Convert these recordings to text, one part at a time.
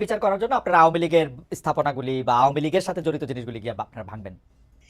বিচার করার জন্য আপনারা আওয়ামী লীগের স্থাপনাগুলি বা আওয়ামী লীগের সাথে জড়িত জিনিসগুলি গিয়ে আপনারা ভাঙবেন।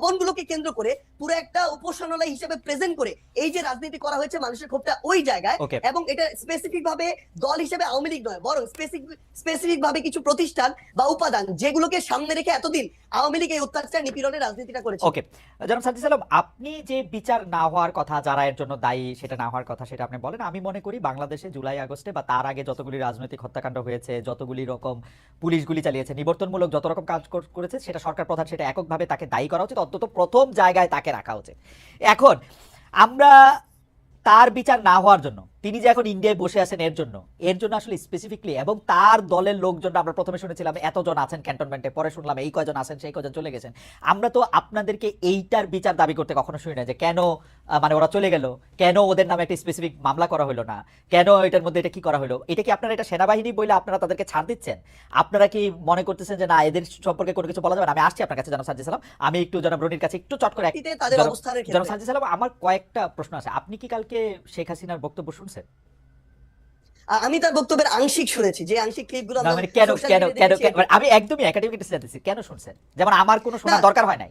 ভবনগুলোকে কেন্দ্র করে পুরো একটা উপাসনালয় হিসেবে প্রেজেন্ট করে এই যে রাজনীতি করা হয়েছে মানুষের ক্ষোভটা ওই জায়গায় এবং এটা স্পেসিফিক ভাবে দল হিসেবে আওয়ামী লীগ নয় বরং স্পেসিফিক স্পেসিফিক ভাবে কিছু প্রতিষ্ঠান বা উপাদান যেগুলোকে সামনে রেখে এতদিন আওয়ামী লীগ এই অত্যাচার নিপীড়নের রাজনীতিটা করেছে। ওকে জনাব সাজ্জি সালাম আপনি যে বিচার না হওয়ার কথা যারা এর জন্য দায়ী সেটা না হওয়ার কথা সেটা আপনি বলেন আমি মনে করি বাংলাদেশে জুলাই আগস্টে বা তার আগে যতগুলি রাজনৈতিক হত্যাকাণ্ড হয়েছে যতগুলি রকম পুলিশ গুলি চালিয়েছে নিবর্তনমূলক যত রকম কাজ করেছে সেটা সরকার প্রধান সেটা এককভাবে তাকে দায়ী করা উচিত অন্তত প্রথম জায়গায় তাকে রাখা উচিত। এখন আমরা তার বিচার না হওয়ার জন্য তিনি যে এখন ইন্ডিয়ায় বসে আছেন এর জন্য এর জন্য আসলে স্পেসিফিকলি এবং তার দলের লোকজন আমরা প্রথমে শুনেছিলাম এতজন আছেন ক্যান্টনমেন্টে পরে শুনলাম এই কয়জন আছেন সেই কয়জন চলে গেছেন। আমরা তো আপনাদেরকে এইটার বিচার দাবি করতে কখনো শুনি না যে কেন মানে ওরা চলে গেল কেন ওদের নামে একটা স্পেসিফিক মামলা করা হলো না কেন এটার মধ্যে এটা কি করা হলো এটা কি আপনারা এটা সেনাবাহিনী বলে আপনারা তাদেরকে ছাড় দিচ্ছেন? আপনারা কি মনে করতেছেন যে না এদের সম্পর্কে কোনো কিছু বলা যাবে না? আমি আসছি আপনার কাছে জানাব সাজ্জি সালাম। আমি একটু জনাব রনির কাছে একটু চট করে জনাব- অবস্থানের সাজ্জি সালাম আমার কয়েকটা প্রশ্ন আছে। আপনি কি কালকে শেখ হাসিনার বক্তব্য শুনছেন? আ- আমি তার বক্তব্যের আংশিক শুনেছি যে আংশিক ক্লিপগুলো গুলো মানে কেন কেন কেন মানে আমি একদমই একাডেমিক জানতেছি কেন শুনছেন? যেমন আমার কোনো শোনার দরকার হয় নাই।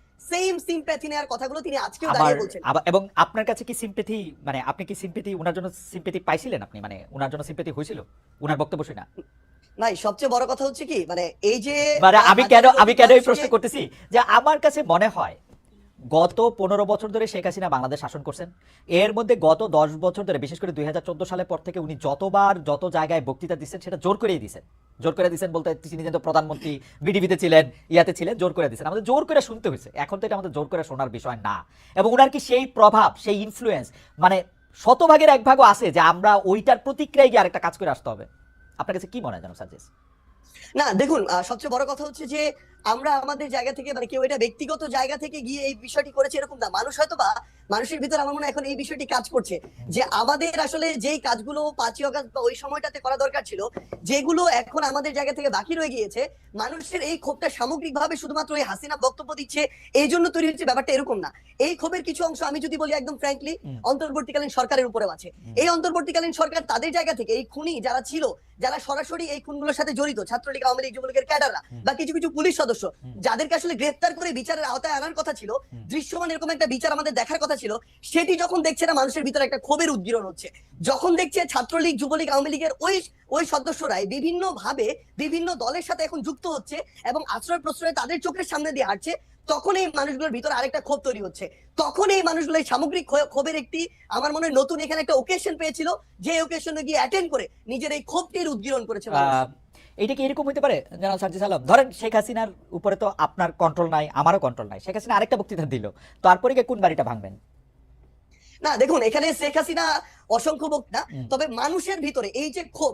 সেম সিম্প্যাথি নেওয়ার কথাগুলো তিনি আজকেও দাঁড়িয়ে বলছেন। এবং আপনার কাছে কি সিম্প্যাথি মানে আপনি কি সিম্প্যাথি ওনার জন্য সিম্প্যাথি পাইছিলেন আপনি? মানে ওনার জন্য সিম্প্যাথি হয়েছিল? ওনার বক্তব্য শুনে? নাই সবচেয়ে বড় কথা হচ্ছে কি মানে এই যে মানে আমি কেন আমি কেন এই প্রশ্ন করতেছি? যে আমার কাছে মনে হয় গত পনেরো বছর ধরে শেখ হাসিনা বাংলাদেশ শাসন করছেন। এর মধ্যে গত দশ বছর ধরে, বিশেষ করে দুই সালের পর থেকে উনি যতবার, যত জায়গায় বক্তৃতা দিচ্ছেন, সেটা জোর করেই দিচ্ছেন। জোর করে দিচ্ছেন বলতে তিনি যেহেতু প্রধানমন্ত্রী, বিডিবিতে ছিলেন, ইয়াতে ছিলেন, জোর করে দিচ্ছেন। আমাদের জোর করে শুনতে হয়েছে। এখন তো এটা আমাদের জোর করে শোনার বিষয় না। এবং ওনার কি সেই প্রভাব, সেই ইনফ্লুয়েন্স মানে শতভাগের এক ভাগও আছে যে আমরা ওইটার প্রতিক্রিয়ায় গিয়ে আরেকটা কাজ করে আসতে হবে? আপনার কাছে কি মনে হয় জানো সাজেস না, দেখুন সবচেয়ে বড় কথা হচ্ছে যে আমরা আমাদের জায়গা থেকে মানে কেউ এটা ব্যক্তিগত জায়গা থেকে গিয়ে এই বিষয়টি করেছে এরকম না। মানুষ হয়তো বা মানুষের ভিতর আমার মনে হয় এখন এই বিষয়টি কাজ করছে। যে আমাদের আসলে যেই কাজগুলো পাঁচই অগাস্ট বা ওই সময়টাতে করা দরকার ছিল, যেগুলো এখন আমাদের জায়গা থেকে বাকি রয়ে গিয়েছে, মানুষের এই ক্ষোভটা সামগ্রিকভাবে শুধুমাত্র এই হাসিনা বক্তব্য দিচ্ছে, এই জন্য তৈরি হচ্ছে ব্যাপারটা এরকম না। এই ক্ষোভের কিছু অংশ আমি যদি বলি একদম ফ্র্যাঙ্কলি অন্তর্বর্তীকালীন সরকারের উপরেও আছে। এই অন্তর্বর্তীকালীন সরকার তাদের জায়গা থেকে এই খুনি যারা ছিল যারা সরাসরি এই খুনগুলোর সাথে জড়িত ছাত্রলীগ আওয়ামী লীগ যুবলীগের ক্যাডাররা বা কিছু কিছু পুলিশ সদস্য যাদেরকে আসলে গ্রেফতার করে বিচারের আওতায় আনার কথা ছিল দৃশ্যমান এরকম একটা বিচার আমাদের দেখার কথা ছিল সেটি যখন দেখছে না মানুষের ভিতরে একটা ক্ষোভের উদ্গীরণ হচ্ছে। যখন দেখছে ছাত্রলীগ যুবলীগ আওয়ামী লীগের ওই ওই সদস্যরাই বিভিন্ন ভাবে বিভিন্ন দলের সাথে এখন যুক্ত হচ্ছে এবং আশ্রয় প্রশ্রয় তাদের চোখের সামনে দিয়ে হাঁটছে তখন এই মানুষগুলোর ভিতরে আরেকটা ক্ষোভ তৈরি হচ্ছে। তখন এই মানুষগুলো এই সামগ্রিক ক্ষোভের একটি আমার মনে হয় নতুন এখানে একটা ওকেশন পেয়েছিল যে ওকেশনে গিয়ে অ্যাটেন্ড করে নিজের এই ক্ষোভটির উদ্গীরণ করেছে এইটা কি এরকম হতে পারে জানাল সার্জিস আলম? ধরেন শেখ হাসিনার উপরে তো আপনার কন্ট্রোল নাই আমারও কন্ট্রোল নাই। শেখ হাসিনা আরেকটা বক্তৃতা দিল তারপরে কোন বাড়িটা ভাঙবেন? না দেখুন এখানে শেখ হাসিনা অসংখ্য বক্তা। তবে মানুষের ভিতরে এই যে ক্ষোভ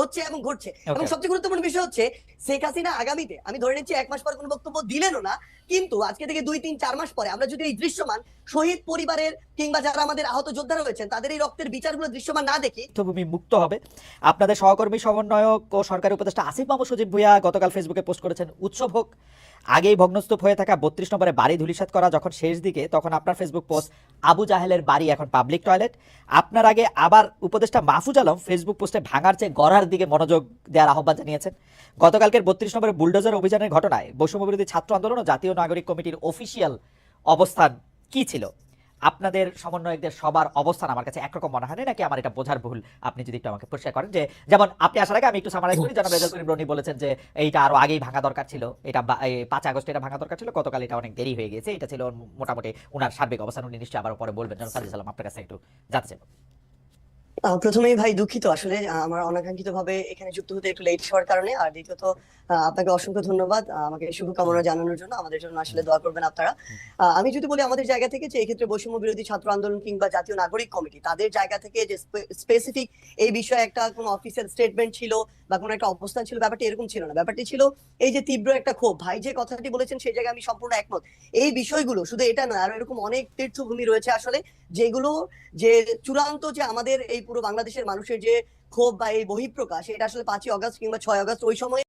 হচ্ছে এবং ঘটছে। এবং সবচেয়ে গুরুত্বপূর্ণ বিষয় হচ্ছে শেখ হাসিনা আগামীতে আমি ধরে নিচ্ছি এক মাস পর কোনো বক্তব্য দিলেনও না কিন্তু আজকে থেকে দুই তিন চার মাস পরে আমরা যদি এই দৃশ্যমান শহীদ পরিবারের কিংবা যারা আমাদের আহত যোদ্ধারা রয়েছেন তাদের এই রক্তের বিচারগুলো দৃশ্যমান না দেখি তথ্যভূমি মুক্ত হবে। আপনাদের সহকর্মী সমন্বয়ক ও সরকারি উপদেষ্টা আসিফ মাহমুদ সজীব ভুইয়া গতকাল ফেসবুকে পোস্ট করেছেন উৎসব হোক। আগেই ভগ্নস্তূপ হয়ে থাকা বত্রিশ নম্বরে বাড়ি ধুলিসাৎ করা যখন শেষ দিকে তখন আপনার ফেসবুক পোস্ট আবু জাহেলের বাড়ি এখন পাবলিক টয়লেট। আপনার আগে আবার উপদেষ্টা মাহফুজ আলম ফেসবুক পোস্টে ভাঙার চেয়ে গড়ার দিকে মনোযোগ দেওয়ার আহ্বান জানিয়েছেন। গতকালকের বত্রিশ নম্বরে বুলডোজার অভিযানের ঘটনায় বৈষম্যবিরোধী ছাত্র আন্দোলন ও জাতীয় নাগরিক কমিটির অফিসিয়াল অবস্থান কি ছিল? আপনাদের সমন্বয়কদের সবার অবস্থান আমার কাছে একরকম মনে হয় নাকি আমার এটা বোঝার ভুল? আপনি যদি একটু আমাকে পরিষ্কার করেন যে, যেমন আপনি আসার আগে আমি একটু সামারাইজ করি। জনাব রেজাল করিম রনি বলেছেন যে, এইটা আরও আগেই ভাঙা দরকার ছিল। এটা পাঁচ আগস্ট এটা ভাঙা দরকার ছিল। গতকাল এটা অনেক দেরি হয়ে গেছে। এটা ছিল মোটামুটি ওনার সার্বিক অবস্থান। উনি নিশ্চয়ই আবার পরে বলবেন। জনাব সাজিদ সালাম, আপনার কাছে একটু জানতে চাইব। প্রথমেই ভাই দুঃখিত। আসলে আমার অনাকাঙ্ক্ষিত ভাবে এখানে যুক্ত হতে একটু লেট হওয়ার কারণে। আর দ্বিতীয়ত আপনাকে অসংখ্য ধন্যবাদ আমাকে শুভকামনা জানানোর জন্য। আমাদের জন্য আসলে দোয়া করবেন আপনারা। আমি যদি বলি আমাদের জায়গা থেকে যে এক্ষেত্রে বৈষম্য বিরোধী ছাত্র আন্দোলন কিংবা জাতীয় নাগরিক কমিটি তাদের জায়গা থেকে যে স্পেসিফিক এই বিষয়ে একটা কোনো অফিসিয়াল স্টেটমেন্ট ছিল বা কোনো একটা অবস্থান ছিল ব্যাপারটি এরকম ছিল না। ব্যাপারটি ছিল এই যে তীব্র একটা ক্ষোভ। ভাই যে কথাটি বলেছেন সেই জায়গায় আমি সম্পূর্ণ একমত। এই বিষয়গুলো শুধু এটা নয় আরও এরকম অনেক তীর্থভূমি রয়েছে আসলে। যেগুলো যে চূড়ান্ত যে আমাদের এই পুরো বাংলাদেশের মানুষের যে ক্ষোভ বা এই বহিঃপ্রকাশ, এটা আসলে পাঁচই অগস্ট কিংবা ছয় অগস্ট ওই সময়